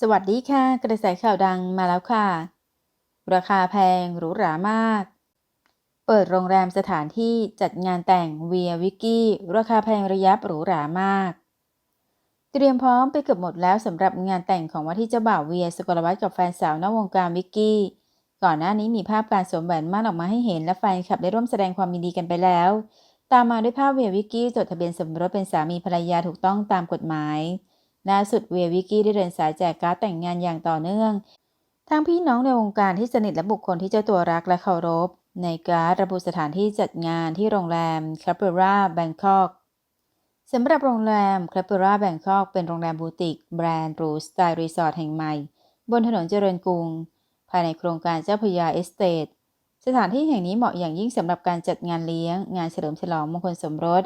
สวัสดีค่ะ กระแสข่าวดังมาแล้วค่ะ ราคาแพงหรูหรามาก เปิดโรงแรมสถานที่จัดงานแต่งเวียวิกกี้ ราคาแพงระยับหรูหรามาก เตรียมพร้อมไปเกือบหมดแล้วสำหรับงานแต่งของว่าที่เจ้าบ่าวเวียสกลวัฒน์กับแฟนสาวนอกวงการวิกกี้ ก่อนหน้านี้มีภาพการสวมแหวนมั่นออกมาให้เห็นและแฟนคลับได้ร่วมแสดงความยินดีกันไปแล้ว ตามมาด้วยภาพเวียวิกกี้จดทะเบียนสมรสเป็นสามีภรรยาถูกต้องตามกฎหมาย ล่าสุดเวียวิกกี้ได้เดินสายแจกการ์ดแต่งงานอย่างต่อเนื่อง ทั้งพี่น้องในวงการที่สนิทและบุคคลที่เจ้าตัวรักและเคารพ ในการ์ดระบุสถานที่จัดงานที่โรงแรมคาเปราแบงคอกสำหรับโรงแรมคาเปราแบงคอกเป็นโรงแรมบูติก แบรนด์หรูสไตล์รีสอร์ทแห่งใหม่ บนถนนเจริญกรุง ภายในโครงการเจ้าพยาเอสเตทสถานที่แห่งนี้เหมาะอย่างยิ่งสำหรับการจัดงานเลี้ยง งานเฉลิมฉลองมงคลสมรส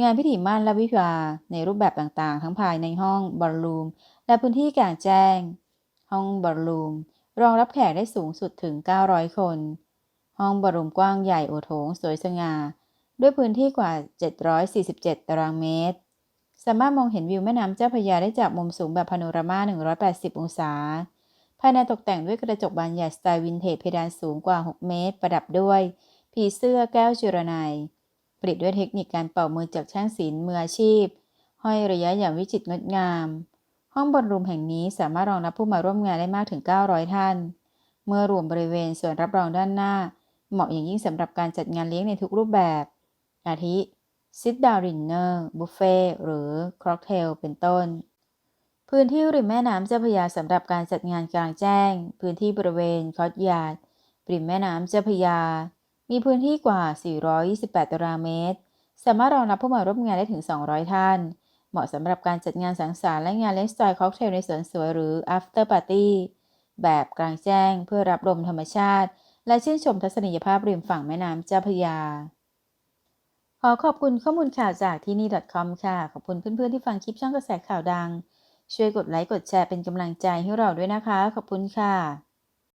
งานพิธีมั่นและวิวาในรูปแบบต่างๆ ทั้งภายในห้องบอลลูม และพื้นที่กลางแจ้ง ห้องบอลลูม รองรับแขกได้สูงสุดถึง 900 คน ห้องบอลลูมกว้างใหญ่โอโถงสวยสง่า ด้วยพื้นที่กว่า 747 ตารางเมตร สามารถมองเห็นวิวแม่น้ำเจ้าพระยาได้จากมุมสูงแบบพาโนรามา 180 องศา ภายในตกแต่งด้วยกระจกบานใหญ่สไตล์วินเทจเพดานสูงกว่า 6 เมตร ประดับด้วยผีเสื้อแก้วจุรนัย ผลิตด้วยเทคนิคการเป่ามือจากช่างศิลป์มืออาชีพ ห้อยระยะอย่างวิจิตรงดงาม ห้องบอลรูมแห่งนี้สามารถรองรับผู้มาร่วมงานได้มากถึง 900 ท่าน เมื่อรวมบริเวณส่วนรับรองด้านหน้า เหมาะอย่างยิ่งสำหรับการจัดงานเลี้ยงในทุกรูปแบบ อาทิ ซิดดาวดินเนอร์บุฟเฟ่หรือคร็อกเทลเป็นต้น พื้นที่ริมแม่น้ำเจ้าพระยาสำหรับการจัดงานกลางแจ้ง พื้นที่บริเวณคอร์ยาร์ดริมแม่น้ำเจ้าพระยา มีพื้นที่กว่า 428 ตารางเมตร สามารถรองรับผู้มาร่วมงานได้ถึง 200 ท่าน เหมาะสำหรับการจัดงานสังสรรค์และงานเลี้ยงสไตล์ค็อกเทลในสวนสวยหรือ after party แบบกลางแจ้งเพื่อรับลมธรรมชาติ และชื่นชมทัศนียภาพริมฝั่งแม่น้ำเจ้าพระยา ขอขอบคุณข้อมูลข่าวจากที่นี่ .com ค่ะ ขอบคุณเพื่อนๆที่ฟังคลิปช่องกระแสข่าวดัง ช่วยกดไลค์กดแชร์เป็นกำลังใจให้เราด้วยนะคะ ขอบคุณค่ะ